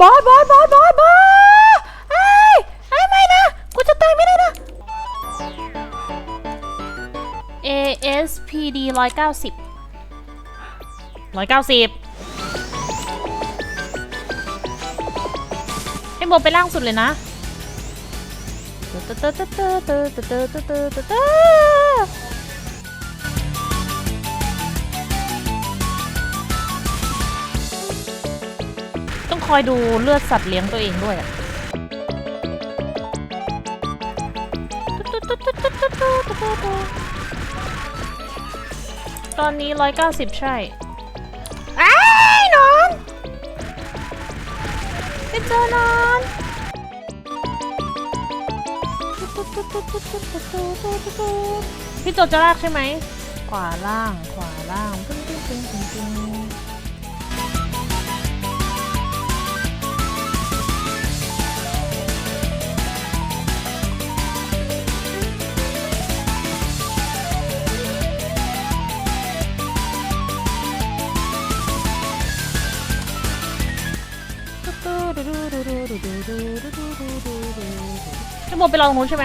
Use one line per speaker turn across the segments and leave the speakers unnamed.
บอสบอสบอสบอสบอสไอ้ยไอ้ยไม่นะกูจะตายไม่ได้นะ ASPD ร้อยเก้าสิบร้อยเก้าสิบให้โมไปล่างสุดเลยนะตึ๊ดตึ๊ดตึ๊ดตึ๊ดตึ๊ดตึ๊ดตึ๊ดตึ๊ดตึ๊ดตึ๊ดตึ๊ดต้องคอ อยดูเลือดสัตว์เลี้ยงตัวเองด้วยตอนนี้ 190 ใช่ไอ้นอนไปเจอนอนพี่โจจะลากใช่ไหม ขวาล่าง ขวาล่าง พี่โมไปลองนู้นใช่ไหม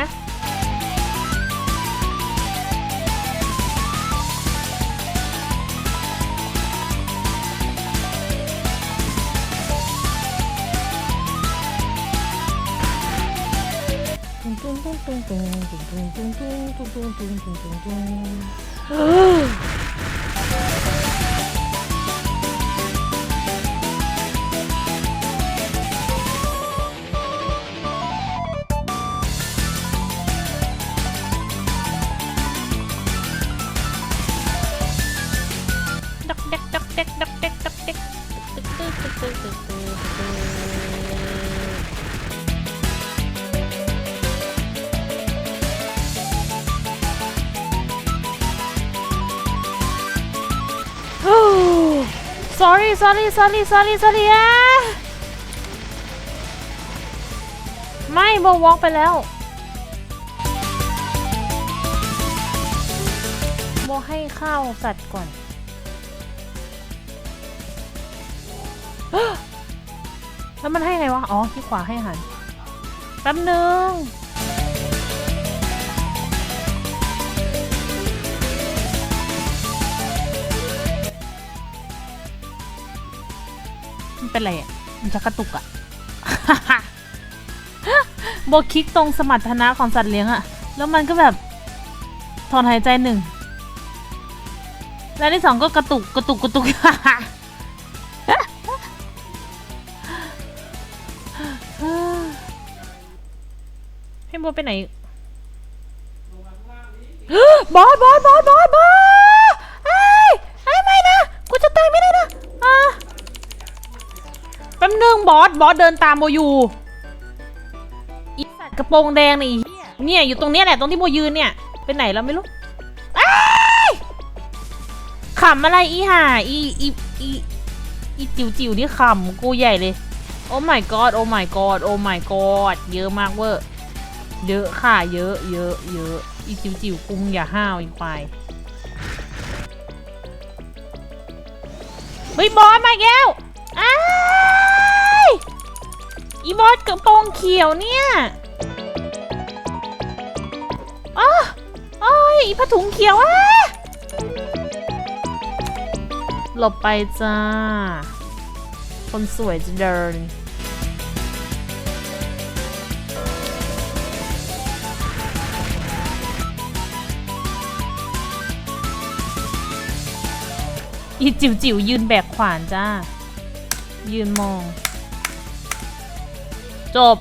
sorry sorry sorry sorry sorry อะไม่โบวอล์กไปแล้วโบให้ข้าวสัตว์ก่อนแล้วมันให้ไงวะ อ๋อ ที่ขวาให้หันแป๊บนึง มันเป็นไรอะมันจะกระตุกอะโบคลิกตรงสมรรถนะของสัตว์เลี้ยงอะแล้วมันก็แบบถอนหายใจหนึ่ง แล้วที่สองก็กระตุกกระตุกกระตุกให้โบไปไหนบอสบอสบอสบอสบอสไอ้ไอ้ไม่นะกูจะตายไม่ได้นะ ป๊บนึงบอสบอสเดินตามโบอยู่อีสัตว์กระโปรงแดงนี่เนี่ยอยู่ตรงเนี้ยแหละตรงที่โบยืนเนี่ยไปไหนแล้วไม่รู้อ้ายขำอะไรอีห่าอีอีอีอีจิ๋วจิ๋วนี่ขำกูใหญ่เลยโอ้ my god โอ้ my god โอ้ my god เยอะมากเวอร์เยอะค่ะเยอะเยอะเยอะอีจิ๋วจิ๋วกุงอย่าห้าวอีควายเฮ้ยบอสมาอีกแล้วอ้า อีบอสกระโปรงเขียวเนี่ยอ้าอ้ยอีผ้าถุงเขียวอะหลบไปจ้า คนสวยจะเดิน อีจิ๋วจิ๋วยืนแบกขวานจ้า ยืนมอง จบ